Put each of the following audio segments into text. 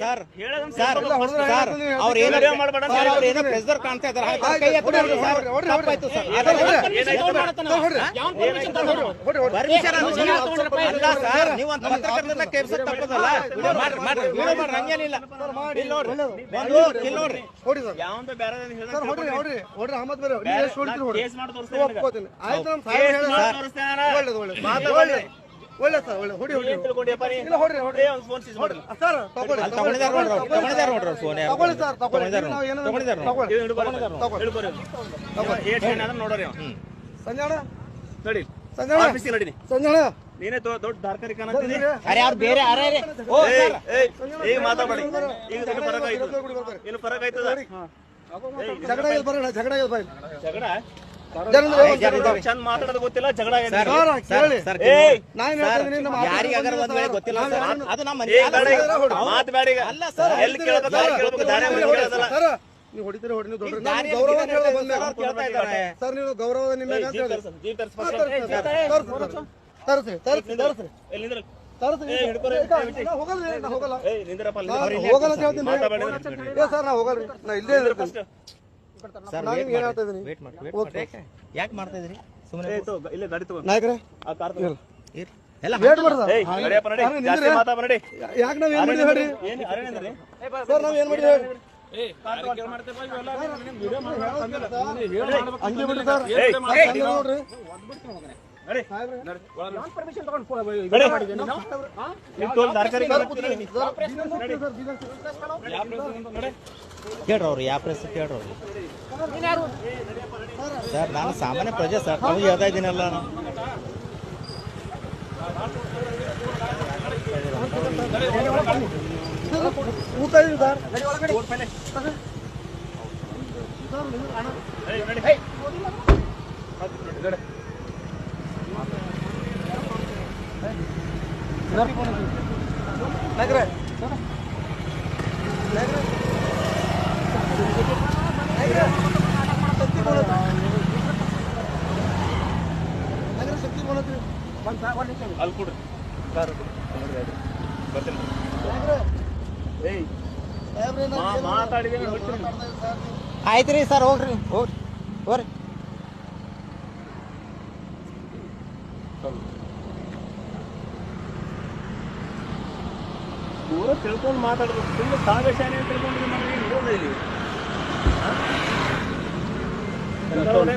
Sir sir sir ಅವ್ರು ಏನೋ ಮಾಡ್ಬೇಡ ಅಂತ ಸರ್, ಅವ್ರು ಏನೋ ಪ್ರೆಸರ್ ಕಾಣ್ತಾ ಇದ್ದಾರೆ ಕೈ ಎತ್ತಿ ಸರ್, ತಪ್ಪಾಯ್ತು ಸರ್. ಅಲ್ಲ ಸರ್ ನೀವು ಒಂದು ಪತ್ರಕರ್ತರನ್ನ ಕೇಳ್ಸೋದು ತಪ್ಪದಲ್ಲ ಮಾಡ್ರಿ ಮಾಡ್ರಿ. ವಿಡಿಯೋ ಮಾಡ್ರಿ ಹಂಗೇನಿಲ್ಲ. ಇಲ್ಲಿ ನೋಡ್ರಿ. ಬಂದು ಇಲ್ಲಿ ನೋಡ್ರಿ. ಯಾವಂತ ಬೇರೆ ಹೇಳಿದ್ರೆ ಸರ್ ಹೊಡ್ರಿ ಹೊಡ್ರಿ. ಹೊಡ್ರಿ ಅಹಮದ್ ಬೇರೆ ನೀವು ಎಷ್ಟು ಹೊಡಿತೀರಿ ಹೊಡ್ರಿ ಕೇಸ್ ಮಾಡಿ ತೋರಿಸ್ತೇನೆ ಆಯ್ತು ನಮ್ಮ ಸಾಹೇಬ್ ಹೇಳ. ಒಳ್ಳೇದು ಒಳ್ಳೇದು. ಮಾತಾಡ್ಬೇಡ್ರಿ. ಒಳ್ಳೇದು ಸರ್ ಒಳ್ಳೆ. ಹೊಡಿ ಹೊಡಿ. ನೀ? ಇಲ್ಲ ಹೊಡ್ರಿ ಹೊಡ್ರಿ. ಮಾಡಿ ಸರ್ ತಗೊಳ್ಳಿ ತಗೊಳ್ಳಿ. ಸರ್. ತಗೊಳ್ಳಿ ನಾವು ಏನೋ ತಗೊಳ್ಳಿ ಸಂಜಾಣ? ನಡಿ. ಸಂಜಾಣ? ನಡಿ ನೀ. ನೀನೇ ದೊಡ್ಡ ದಾರ್ಕಾರಿ ಕಾಣತ್ತೀನಿ ಅರೆ ಅವ್ರು ಬೇರೆ ಯಾರೇ ಓ ಸರ್. ಏಯ್, ಈಗ ಮಾತಾಡಿ ಈಗ ಇದು ಫರಕ್ ಆಯ್ತು ಏನು ಫರಕ್ ಆಯ್ತದ? ಜಗಳ ಜಗಳ ಜಗಳ? ಚಂದ ಮಾತಾಡೋದು ಗೊತ್ತಿಲ್ಲ ಜಗಳ ಗೊತ್ತಿಲ್ಲ ನೀವು ಹೊಡಿತೀರಿ ಹೊಡಿ ಸರ್ ನೀವು ಗೌರವ ನಿಮ್ಮ ತರ್ಸು, ತರ್ಸು. ತರ್ಸಿ, ಹೋಗಲ್ಲ ಹೋಗಲ್ಲ. ಹೋಗಲ್ಲ. ಸರ್ ನಾ ಹೋಗಲ್ಲ. ರೀ. ನಾ ಇಲ್ಲೇ ಇರ್ತೀನಿ. ಸರ್ ವೇಟ್ ಮಾಡಿ ವೇಟ್ ಮಾಡಿ ಯಾಕೆ ಮಾಡ್ತಾ ಇದ್ರಿ ಸುಮ್ಮನೆ ಇಲ್ಲೇ ಗಾಡಿ ತಗೋ. ನಾಯಕರೇ ಆ ಕಾರ್ ತಗೋ. ಇರ್ಲಿ. ಎಲ್ಲ ವೇಟ್ ಮಾಡಿ ಸರ್ ಏಯ್, ನಡಿಯಪ್ಪ, ನಡಿ. ಜಾಸ್ತಿ. ಮಾತಾಡ್ಬೇಡ, ನಡಿ. ಯಾಕೆ ನಾವ್ ಏನ್ ಮಾಡಿದ್ವಿ ಹೇಳ್ರಿ ಏನು ಅರೆ ನಿಂದ್ರಿ? ಸರ್ ನಾವ್ ಏನ್ ಮಾಡಿದ್ವಿ ಹೇಳ್ರಿ ಹಂಗೆ ಬಿಡ್ರಿ ಸರ್ ನೋಡ್ರಿ ಸರ್, ಸರ್. ಕೇಳ್ರಿ ಅವ್ರು ಯಾವ ಪ್ರೆಸ್ ಕೇಳ್ರಿ ಅವ್ರು ಸರ್ ನಾನು ಸಾಮಾನ್ಯ ಪ್ರಜೆ ಸರ್ ತಾವು ಹೇಳ್ತಾ ಇದ್ದೀನಲ್ಲ ನಾನು ಊಟ ಇದೆ ಸರ್ ನಡಿ, ನಡಿ. ನಾಯಕರೇ ನಾಯಕರೇ ಶಕ್ತಿ ಬೋಲತ್ರಿ ನಾಯಕರೇ ಶಕ್ತಿ ಬೋಲತ್ರಿ ಅಲ್ಲಿ ಕೊಡ್ರಿ. ಬರ್ತೀನಿ. ನಾಯಕರೇ ಏಯ್, ಸಾಹೇಬ್ರೆ ನಾನು ಮಾ- ಏನು ಮಾತಾಡಿದ್ರೆ ಹೊಡಿತೀನಿ. ಮಾಡ್ತಾ ಇದ್ದೀನಿ ಸರ್ ನೀವು. ಆಯ್ತು ರೀ ಸರ್ ಹೋಗ್ರಿ ಹೋಗ್ರಿ ಹೋಗ್ರಿ ಪೂರ ತಿಳ್ಕೊಂಡು ಮಾತಾಡಬೇಕು ತುಂಬ ಸಾಗಶಾನೆ ಅಂತ ಇರೋದು ಇಲ್ಲಿ?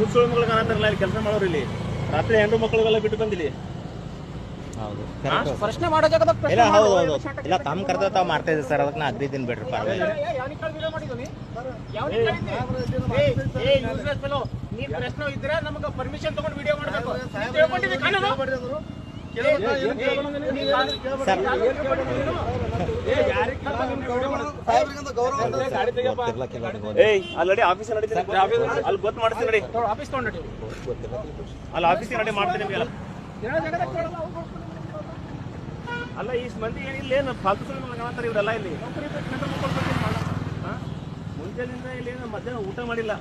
ಹುಚ್ಚುಳ ಮಗಳು ಕಾಣತ್ತಾರಲ್ಲ ಇಲ್ಲಿ ಕೆಲಸ ಮಾಡೋರು ಇಲ್ಲಿ. ರಾತ್ರಿ ಹೆಣ್ಣು ಮಕ್ಕಳಿಗೆಲ್ಲ ಬಿಟ್ಟು ಬಂದಿಲ್ಲಿ. ಹೌದು. ಪ್ರಶ್ನೆ ಮಾಡೋ ಜಾಗದಾಗ ಇಲ್ಲ ಹೌದು ಹೌದು. ಇಲ್ಲ ತಮ್ಮ ಕರ್ತ ತಾವು ಮಾಡ್ತಾ ಇದ್ದೀವಿ ಸರ್ ಅದಕ್ಕೆ ನಾ ಬಿಡ್ರಿ ಪರವಾಗಿಲ್ಲ. ನೀನ್ ಪ್ರಶ್ನೆ ಇದ್ರೆ ನಮಗೆ ಪರ್ಮಿಷನ್ ತಗೊಂಡು ವಿಡಿಯೋ ಮಾಡಬೇಕು. ಏಯ್ ಅಲ್ಲಿ ಆಫೀಸ್ ನಡೀತೀನಿ ಅಲ್ಲಿ ಗೊತ್ತು ಮಾಡ್ತೀನಿ ನಡಿ ಆಫೀಸ್ ತಗೊಂಡಿ. ಅಲ್ಲಿ ಆಫೀಸ್ ನಡಿ ಮಾಡ್ತೀನಿ ನಿಮಗೆಲ್ಲ. ಅಲ್ಲ ಈ ಮಂದಿ ಏನಿಲ್ಲ ಏನು ಫಾಲ್ತು ಮಗಳು ಇವರೆಲ್ಲ ಇಲ್ಲಿ? ಮುಂಜಾನಿಂದ ಇಲ್ಲಿ ಏನು ಮಧ್ಯಾಹ್ನ ಊಟ ಮಾಡಿಲ್ಲ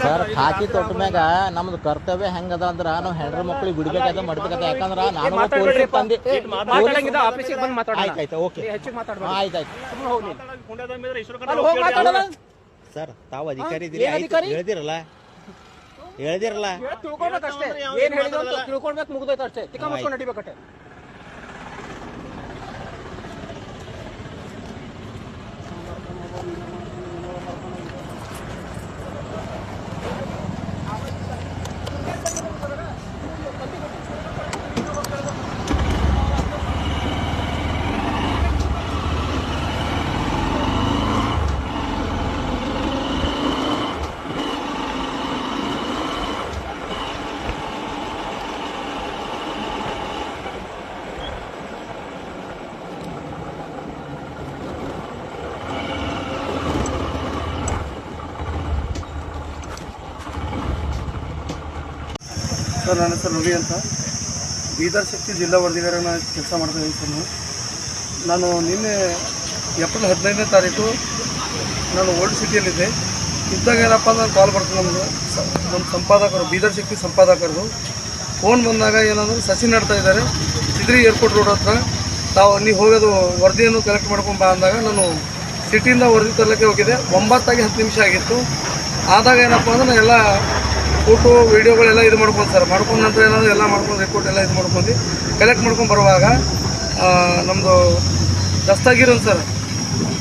ಸರ್ ಹಾಕಿ ತೊಟ್ಟ ಮ್ಯಾಗ ನಮ್ದು ಕರ್ತವ್ಯ ಹೆಂಗದ ಅಂದ್ರ ನಾವು ಹೆಣ್ರ ಮಕ್ಳಿಗೆ ಬಿಡ್ಬೇಕಾದ ಮಾಡ್ಬೇಕಾದ ಯಾಕಂದ್ರ ನಾನು ಪೊಲೀಸ್ ತಂದೆ ಓಕೆ. ಸರ್ ತಾವು ಅಧಿಕಾರಿ ಇದ್ದೀರಿ? ಹೇಳ್ದಿರಲ್ಲ. ಹೇಳ್ದಿರಲ್ಲ. ಏನ್ ಹೇಳಿದ್ರು ಅಂತ ತಿಳ್ಕೊಳ್ಬೇಕು ಮುಗ್ದೋಯ್ತು ಅಷ್ಟೇ. ತಿಕ್ಕ ಮುಚ್ಕೊಂಡು ನಡಿಬೇಕಷ್ಟೇ. ಸರ್ ನನ್ನ ಹೆಸರು ರವಿ ಅಂತ. ಬೀದರ್ ಶಕ್ತಿ ಜಿಲ್ಲಾ ವರದಿಗಾರ ಕೆಲಸ ಮಾಡ್ತಾ ಸರ್ ನಾನು. ನಾನು ನಿನ್ನೆ ಏಪ್ರಿಲ್ ಹದಿನೈದನೇ ತಾರೀಕು ನಾನು ಓಲ್ಡ್ ಸಿಟಿಯಲ್ಲಿದ್ದೆ. ಇದ್ದಾಗ ಏನಪ್ಪ ಅಂದ್ರೆ ಕಾಲ್ ಬರ್ತದೆ ನಮ್ಗೆ. ಸ- ನಮ್ಮ ಸಂಪಾದಕರು, ಬೀದರ್ ಶಕ್ತಿ ಸಂಪಾದಕರದು. ಫೋನ್ ಬಂದಾಗ ಏನಂದ್ರೆ ಸಸಿ ನಡ್ತಾ ಇದ್ದಾರೆ. ಸಿದ್ರಿ ಏರ್ಪೋರ್ಟ್ ರೋಡ್ ಹತ್ರ. ತಾವು ನೀವು ಹೋಗೋದು, ವರದಿಯನ್ನು ಕಲೆಕ್ಟ್ ಮಾಡ್ಕೊಂಡು ಬಾ ಅಂದಾಗ ನಾನು ಸಿಟಿಯಿಂದ ವರದಿ ತರಲಿಕ್ಕೆ ಹೋಗಿದ್ದೆ. ಒಂಬತ್ತಾಗಿ ಹತ್ತು ನಿಮಿಷ ಆಗಿತ್ತು. ಆದಾಗ ಏನಪ್ಪ ಅಂದ್ರೆ ನಾನು ಎಲ್ಲ ಫೋಟೋ, ವೀಡಿಯೋಗಳೆಲ್ಲ ಇದು ಮಾಡ್ಕೊಂಡು ಸರ್. ಮಾಡ್ಕೊಂಡು ನಂತರ ಏನಾದರೂ ಎಲ್ಲ ಮಾಡ್ಕೊಂಡು ರಿಪೋರ್ಟ್ ಎಲ್ಲ ಇದು ಮಾಡ್ಕೊಂಡು ಕಲೆಕ್ಟ್ ಮಾಡ್ಕೊಂಡು ಬರುವಾಗ ನಮ್ಮದು ದಸ್ತಾಗಿರೋನು ಸರ್,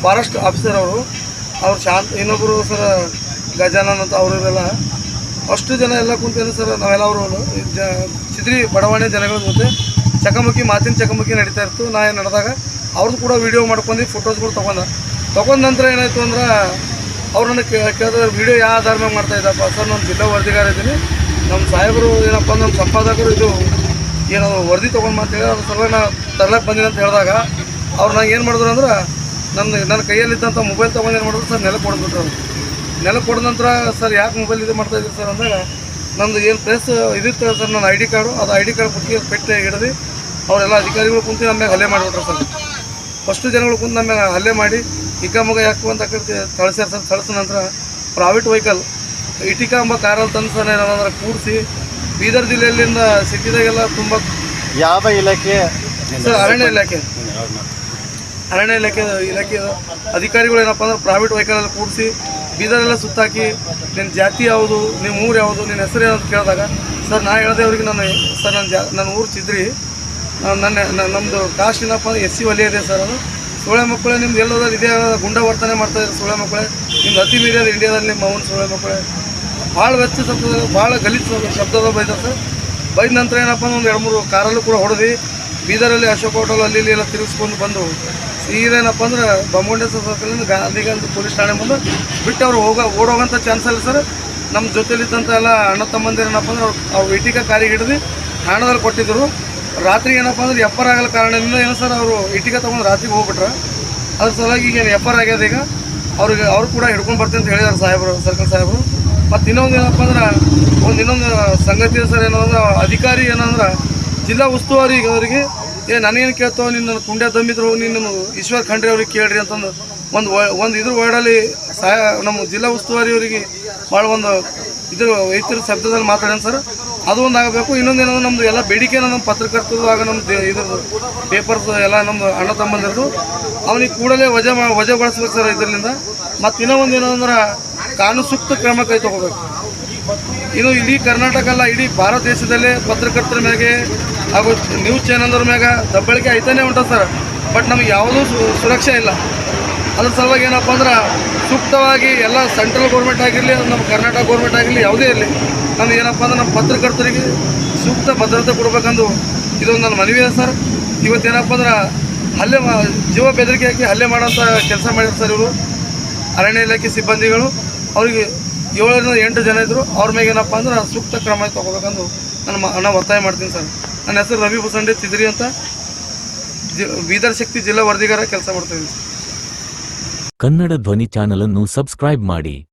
ಫಾರೆಸ್ಟ್ ಆಫೀಸರ್ ಅವರು. ಅವ್ರು ಶಾಂತ್ ಇನ್ನೊಬ್ಬರು ಸರ್ ಗಜಾನನ್ ಅಂತ ಅವರೆಲ್ಲ ಅಷ್ಟು ಜನ ಎಲ್ಲ ಕುಂತೇನೆ ಸರ್, ನಾವೆಲ್ಲ ಅವರು ಜ ಚಿದ್ರಿ ಬಡಾವಣೆ ಜನಗಳ ಜೊತೆ ಚಕಮಕಿ, ಮಾತಿನ ಚಕಮಕಿ ನಡೀತಾ ಇತ್ತು. ನಾ ಏನು ನಡೆದಾಗ ಅವ್ರದ್ದು ಕೂಡ ವೀಡಿಯೋ ಮಾಡ್ಕೊಂಡು ಫೋಟೋಸ್ಗಳು ತೊಗೊಂಡ. ತೊಗೊಂಡ ನಂತರ ಏನಾಯಿತು ಅಂದ್ರೆ ಅವ್ರು ನನಗೆ ಕೇಳಿದ್ರೆ ವಿಡಿಯೋ ಯಾವ ಆಧಾರ ಮೇಲೆ ಮಾಡ್ತಾ ಇದ್ದಪ್ಪ ಸರ್, ನಾನು ಜಿಲ್ಲಾ ವರದಿಗಾರ ಇದ್ದೀನಿ. ನಮ್ಮ ಸಾಹೇಬರು ಏನಪ್ಪ ನಮ್ಮ ಸಂಪಾದಕರು ಇದು ಏನೋ ವರದಿ ತೊಗೊಂಡು ಅಂತೇಳಿ ಅದ್ರ ಸಲುವಾಗಿ ನಾನು ತರ್ಲಕ್ಕೆ ಬಂದಿನಿ ಅಂತ ಹೇಳಿದಾಗ ಅವ್ರು ನಂಗೆ ಏನು ಮಾಡಿದ್ರು ಅಂದ್ರೆ ನನ್ನ ನನ್ನ ಕೈಯಲ್ಲಿದ್ದಂಥ ಮೊಬೈಲ್ ತೊಗೊಂಡು ಏನು ಮಾಡಿದ್ರು, ಸರ್ ನೆಲಕ್ಕೆ ಕೊಡ್ಬಿಟ್ರು ಅವ್ರು. ನೆಲಕ್ಕೆ ಕೊಡೋ ನಂತರ ಸರ್, ಯಾಕೆ ಮೊಬೈಲ್ ಇದು ಮಾಡ್ತಾ ಇದ್ದೀರಿ ಸರ್ ಅಂದಾಗ ನಂದು ಏನು ಪ್ಲೇಸ್ ಇದಿತ್ತು ಸರ್, ನನ್ನ ಐ ಡಿ ಕಾರ್ಡು ಅದು ಐ ಡಿ ಕಾರ್ಡ್ ಪುಟ್ಟಿ ಪೆಟ್ಟು ಹಿಡಿದು ಅವರೆಲ್ಲ ಅಧಿಕಾರಿಗಳು ಕುಂತು ನಮ್ಮ ಹಲ್ಲೆ ಮಾಡಿಬಿಟ್ರು ಸರ್. ಫಸ್ಟು ಜನಗಳು ಕುಂತು ನಮ್ಮ ಹಲ್ಲೆ ಮಾಡಿ ಹಿಗ್ಗ ಯಾಕು ಅಂತ ಕಡೆ ಸರ್ ಕಳಿಸಿದ ನಂತರ ಪ್ರೈವೇಟ್ ವೆಹಿಕಲ್ ಇಟಿಕಾ ಎಂಬ ಕಾರಲ್ಲಿ ತಂದು ಸರ್ ಏನಂದ್ರೆ ಕೂಡಿಸಿ ಬೀದರ್ ಜಿಲ್ಲೆಯಲ್ಲಿಂದ ಸಿಟಿದಾಗೆಲ್ಲ ತುಂಬ ಯಾವ ಇಲಾಖೆ? ಸರ್ ಅರಣ್ಯ ಇಲಾಖೆ. ಅರಣ್ಯ ಇಲಾಖೆ ಇಲಾಖೆ ಅಧಿಕಾರಿಗಳು ಏನಪ್ಪ ಅಂದ್ರೆ ಪ್ರೈವೇಟ್ ವೆಹಿಕಲಲ್ಲಿ ಕೂಡಿಸಿ ಬೀದರೆಲ್ಲ ಸುತ್ತಾಕಿ ನಿನ್ನ ಜಾತಿ ಯಾವುದು ನಿಮ್ಮ ಊರು ಯಾವುದು ನಿನ್ನ ಹೆಸರು ಯಾವುದು ಕೇಳಿದಾಗ ಸರ್ ನಾ ಹೇಳ್ದೆ ಅವ್ರಿಗೆ ನಾನು ಸರ್ ನನ್ನ ಜಾ ನನ್ನ ಊರು ಚಿದ್ರಿ. ನಾನು ನನ್ನ ನಮ್ಮದು ಕಾಸ್ಟ್ ಏನಪ್ಪ ಅಂದ್ರೆ ಎಸ್ ಸಿ ವಲಯ ಇದೆ ಸರ್ ಅದು. ಸೋಳೆ ಮಕ್ಕಳೇ ನಿಮ್ದು ಎಲ್ಲೋದ್ರೆ ಇದೇ ಗುಂಡ ವರ್ತನೆ ಮಾಡ್ತಾ ಇದ್ರು ಸೋಳೆ ಮಕ್ಕಳೇ. ನಿಮ್ದು ಅತಿ ಮೀರಿಯೋದು ಇಂಡಿಯಾದಲ್ಲಿ ನಿಮ್ಮ ಅವನು ಸೋಳೆ ಮಕ್ಕಳೇ. ಭಾಳ ವೆಚ್ಚ ಶಬ್ದ ಭಾಳ ಗಲೀಜ್ ಶಬ್ದದ ಬೈದ ಸರ್ ಬೈದ ನಂತರ ಏನಪ್ಪ ಅಂದ್ರೆ ಒಂದು ಎರಡು ಮೂರು ಕಾರಲ್ಲೂ ಕೂಡ ಹೊಡೆದು ಬೀದರಲ್ಲಿ ಅಶೋಕ್ ಹೋಟೆಲ್ ಅಲ್ಲಿ ಇಲ್ಲಿ ಎಲ್ಲ ತಿರುಗಿಸ್ಕೊಂಡು ಬಂದು ಸೀದೇನಪ್ಪ ಅಂದ್ರೆ ಬೊಮ್ಮಗೊಂಡೇಶ್ವರ ಸರ್ಕಲಿಂದ ಗಾಂಧಿಗಾಂಧಿ ಪೊಲೀಸ್ ಠಾಣೆ ಮುಂದೆ ಬಿಟ್ಟು ಅವ್ರು ಹೋಗ ಓಡೋಗಂಥ ಚಾನ್ಸ್ ಅಲ್ಲ ಸರ್ ನಮ್ಮ ಜೊತೆಲಿದ್ದಂಥ ಎಲ್ಲ ಅಣ್ಣ ತಮ್ಮಂದಿರೇನಪ್ಪ ಅಂದ್ರೆ ಅವ್ರು ಅವ್ರು ಇಟಿಕ ಕಾರಿಗೆ ಹಿಡಿದು ಠಾಣದಲ್ಲಿ ಕೊಟ್ಟಿದ್ದರು ರಾತ್ರಿ ಏನಪ್ಪ ಅಂದ್ರೆ ಎಪ್ಪರ್ ಆಗಲ್ಲ ಕಾರಣದಿಂದ ಏನೋ ಸರ್ ಅವರು ಇಟ್ಟಿಗೆ ತೊಗೊಂಡು ರಾತ್ರಿಗೆ ಹೋಗ್ಬಿಟ್ರೆ. ಅದ್ರ ಸಲುವಾಗಿ ಈಗ ಏನು ಎಪ್ಪರ್ ಆಗ್ಯದ ಈಗ. ಅವ್ರಿಗೆ ಅವ್ರು ಕೂಡ ಹಿಡ್ಕೊಂಡು ಬರ್ತೀನಿ ಅಂತ ಹೇಳಿದಾರೆ ಸಾಹೇಬರು, ಸರ್ಕಲ್ ಸಾಹೇಬರು. ಮತ್ತು ಇನ್ನೊಂದು ಏನಪ್ಪ ಅಂದ್ರೆ ಒಂದು ಇನ್ನೊಂದು ಸಂಗತಿ ಸರ್ ಏನು ಅಂದ್ರೆ ಅಧಿಕಾರಿ ಏನಂದ್ರೆ ಜಿಲ್ಲಾ ಉಸ್ತುವಾರಿ ಅವರಿಗೆ, ಏ ನನಗೇನು ಕೇಳ್ತಾವ ನಿನ್ನ ಕುಂಡ್ಯ ದಮ್ಮಿದ್ರು ನಿನ್ನ ಈಶ್ವರ್ ಖಂಡ್ರೆ ಅವ್ರಿಗೆ ಕೇಳ್ರಿ ಅಂತಂದು ಒಂದು ಒಂದು ಇದ್ರ ವರ್ಡಲ್ಲಿ ಸಹಾಯ ನಮ್ಮ ಜಿಲ್ಲಾ ಉಸ್ತುವಾರಿ ಅವರಿಗೆ ಭಾಳ ಒಂದು ಇದ್ರ ರೈತರ ಶಬ್ದದಲ್ಲಿ ಮಾತಾಡೋಣ ಸರ್. ಅದು ಒಂದು ಆಗಬೇಕು, ಇನ್ನೊಂದು ಏನಂದ್ರೆ ನಮ್ಮದು ಎಲ್ಲ ಬೇಡಿಕೆ ನಮ್ಮ ಪತ್ರಕರ್ತರು ಆಗ ನಮ್ಮ ಇದ್ರದ್ದು ಪೇಪರ್ಸ್ ಎಲ್ಲ ನಮ್ಮ ಅಣ್ಣ ತಮ್ಮಂದಿರದು ಅವನಿಗೆ ಕೂಡಲೇ ವಜಾ ವಜಾಗೊಳಿಸ್ಬೇಕು ಸರ್ ಇದರಿಂದ. ಮತ್ತು ಇನ್ನೂ ಒಂದು ಏನಂದ್ರೆ ಕಾನೂನು ಸೂಕ್ತ ಕ್ರಮ ಕೈ ತಗೋಬೇಕು. ಇನ್ನು ಇಡೀ ಕರ್ನಾಟಕ ಅಲ್ಲ, ಇಡೀ ಭಾರತ ದೇಶದಲ್ಲೇ ಪತ್ರಕರ್ತರ ಮ್ಯಾಗೆ ಹಾಗೂ ನ್ಯೂಸ್ ಚಾನಲ್ದ್ರ ಮ್ಯಾಗ ದಬ್ಬಳಿಕೆ ಐತಾನೆ ಉಂಟು ಸರ್. ಬಟ್ ನಮಗೆ ಯಾವುದೂ ಸುರಕ್ಷೆ ಇಲ್ಲ. ಅದ್ರ ಸಲುವಾಗಿ ಏನಪ್ಪ ಅಂದ್ರೆ ಸೂಕ್ತವಾಗಿ ಎಲ್ಲ ಸೆಂಟ್ರಲ್ ಗೌರ್ಮೆಂಟ್ ಆಗಿರಲಿ, ನಮ್ಮ ಕರ್ನಾಟಕ ಗೌರ್ಮೆಂಟ್ ಆಗಿರಲಿ, ಯಾವುದೇ ಇರಲಿ ನಮ್ಗೆ ಏನಪ್ಪ ಅಂದ್ರೆ ನಮ್ಮ ಪತ್ರಕರ್ತರಿಗೆ ಸೂಕ್ತ ಭದ್ರತೆ ಕೊಡಬೇಕಂದು ಇದೊಂದು ನನ್ನ ಮನವಿ ಇದೆ ಸರ್. ಇವತ್ತೇನಪ್ಪ ಅಂದ್ರೆ ಹಲ್ಲೆ ಜೀವ ಬೆದರಿಕೆ ಹಾಕಿ ಹಲ್ಲೆ ಮಾಡೋಂಥ ಕೆಲಸ ಮಾಡಿದ್ರು ಸರ್ ಇವರು. ಅರಣ್ಯ ಇಲಾಖೆ ಸಿಬ್ಬಂದಿಗಳು. ಅವರಿಗೆ ಏಳರಿಂದ ಎಂಟು ಜನ ಇದ್ದರು ಅವ್ರ ಮೇಲೆ ಏನಪ್ಪ ಅಂದ್ರೆ ಸೂಕ್ತ ಕ್ರಮ ತೊಗೋಬೇಕಂದು ನನ್ನ ಮ- ನಾನು ಒತ್ತಾಯ ಮಾಡ್ತೀನಿ ಸರ್. ನನ್ನ ಹೆಸರು ರವಿ ಬುಸಂಡೆ ತಿದ್ರಿ ಅಂತ ಬೀದರ್ ಶಕ್ತಿ ಜಿಲ್ಲಾ ವರದಿಗಾರ ಕೆಲಸ ಮಾಡ್ತಾ ಕನ್ನಡ ಧ್ವನಿ ಚಾನಲನ್ನು ಸಬ್ಸ್ಕ್ರೈಬ್ ಮಾಡಿ.